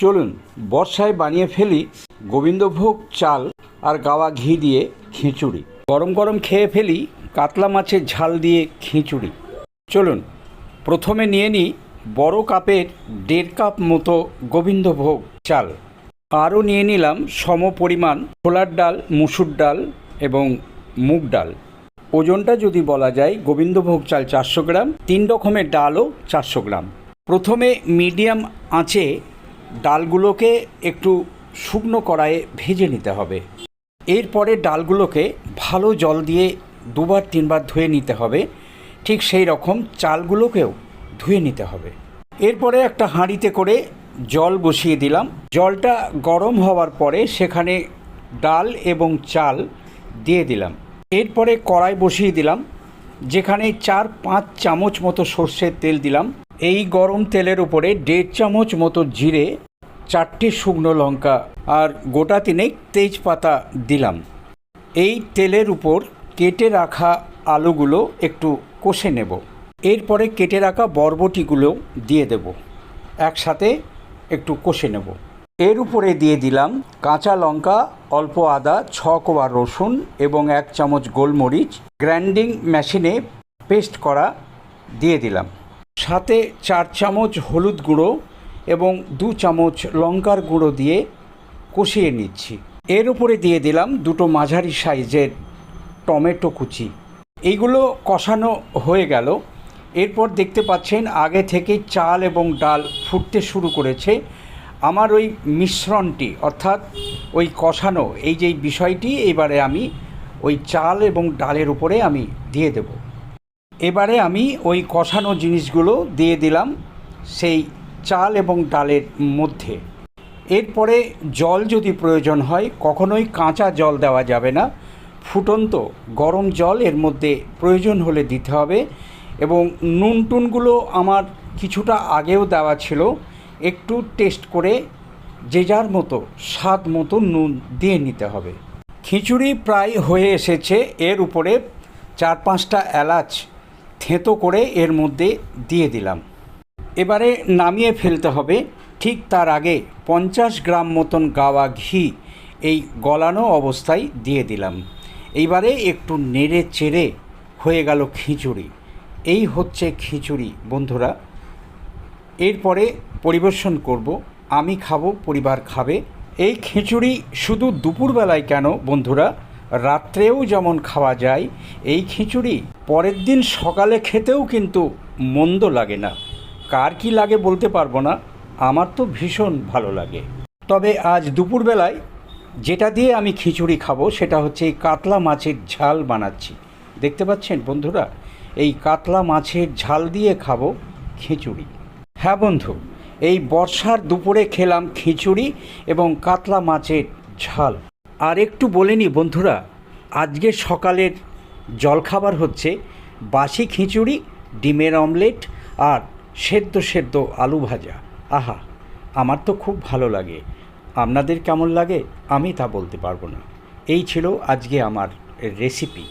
চলুন, বর্ষায় বানিয়ে ফেলি গোবিন্দভোগ চাল আর গাওয়া ঘি দিয়ে খিচুড়ি। গরম গরম খেয়ে ফেলি কাতলা মাছের ঝাল দিয়ে খিচুড়ি। চলুন, প্রথমে নিয়ে নিই বড় কাপের দেড় কাপ মতো গোবিন্দভোগ চাল। আরও নিয়ে নিলাম সম পরিমাণ ছোলার ডাল, মুসুর ডাল এবং মুগ ডাল। ওজনটা যদি বলা যায় গোবিন্দভোগ চাল চারশো গ্রাম, তিন রকমের ডালও চারশো গ্রাম। প্রথমে মিডিয়াম আঁচে ডালগুলোকে একটু শুকনো কড়াইয়ে ভেজে নিতে হবে। এরপরে ডালগুলোকে ভালো জল দিয়ে দুবার, তিনবার ধুয়ে নিতে হবে। ঠিক সেই রকম চালগুলোকেও ধুয়ে নিতে হবে। এরপরে একটা হাঁড়িতে করে জল বসিয়ে দিলাম। জলটা গরম হওয়ার পরে সেখানে ডাল এবং চাল দিয়ে দিলাম। এরপরে কড়াই বসিয়ে দিলাম, যেখানে চার, পাঁচ চামচ মতো সর্ষের তেল দিলাম। এই গরম তেলের উপরে দেড় চামচ মতো জিরে, চারটে শুকনো লঙ্কা আর গোটা তিনেক তেজপাতা দিলাম। এই তেলের উপর কেটে রাখা আলুগুলো একটু কষে নেব। এরপরে কেটে রাখা বরবটিগুলো দিয়ে দেব। একসাথে একটু কষে নেব। এর উপরে দিয়ে দিলাম কাঁচা লঙ্কা, অল্প আদা ছ কোয়া রসুন এবং এক চামচ গোলমরিচ। গ্রাইন্ডিং মেশিনে পেস্ট করা দিয়ে দিলাম। সাথে চার চামচ হলুদ গুঁড়ো এবং দু চামচ লঙ্কার গুঁড়ো দিয়ে কষিয়ে নিচ্ছি। এর উপরে দিয়ে দিলাম দুটো মাঝারি সাইজের টমেটো কুচি। এইগুলো কষানো হয়ে গেল। এরপর দেখতে পাচ্ছেন আগে থেকে চাল এবং ডাল ফুটতে শুরু করেছে। আমার ওই মিশ্রণটি, অর্থাৎ ওই কষানো, এই যে বিষয়টি, এবারে আমি ওই চাল এবং ডালের উপরে আমি দিয়ে দেব। এবারে আমি ওই কষানো জিনিসগুলো দিয়ে দিলাম সেই চাল এবং ডালের মধ্যে। এরপরে জল যদি প্রয়োজন হয়, কখনোই কাঁচা জল দেওয়া যাবে না। ফুটন্ত গরম জল এর মধ্যে প্রয়োজন হলে দিতে হবে এবং নুন টুনগুলো আমার কিছুটা আগেও দেওয়া ছিল। একটু টেস্ট করে যে যার মতো স্বাদ মতো নুন দিয়ে নিতে হবে। খিচুড়ি প্রায় হয়ে এসেছে। এর উপরে চার পাঁচটা এলাচ থেঁতো করে এর মধ্যে দিয়ে দিলাম। এবারে নামিয়ে ফেলতে হবে। ঠিক তার আগে পঞ্চাশ গ্রাম মতন গাওয়া ঘি এই গলানো অবস্থায় দিয়ে দিলাম। এইবারে একটু নেড়ে চেড়ে হয়ে গেল খিচুড়ি। এই হচ্ছে খিচুড়ি, বন্ধুরা। এরপরে পরিবেশন করব। আমি খাব, পরিবার খাবে। এই খিচুড়ি শুধু দুপুরবেলায় কেন, বন্ধুরা? রাত্রেও যেমন খাওয়া যায়, এই খিচুড়ি পরের দিন সকালে খেতেও কিন্তু মন্দ লাগে না। কার কি লাগে বলতে পারব না, আমার তো ভীষণ ভালো লাগে। তবে আজ দুপুরবেলায় যেটা দিয়ে আমি খিচুড়ি খাব, সেটা হচ্ছে এই কাতলা মাছের ঝাল বানাচ্ছি। দেখতে পাচ্ছেন বন্ধুরা, এই কাতলা মাছের ঝাল দিয়ে খাব খিচুড়ি। হ্যাঁ বন্ধু, এই বর্ষার দুপুরে খেলাম খিচুড়ি এবং কাতলা মাছের ঝাল। আর একটু বলে নি বন্ধুরা, আজকে সকালের জলখাবার হচ্ছে বাসি খিচুড়ি, ডিমের অমলেট আর সেদ্ধ সেদ্ধ আলু ভাজা। আহা, আমার তো খুব ভালো লাগে। আপনাদের কেমন লাগে আমি তা বলতে পারব না। এই ছিল আজকে আমার রেসিপি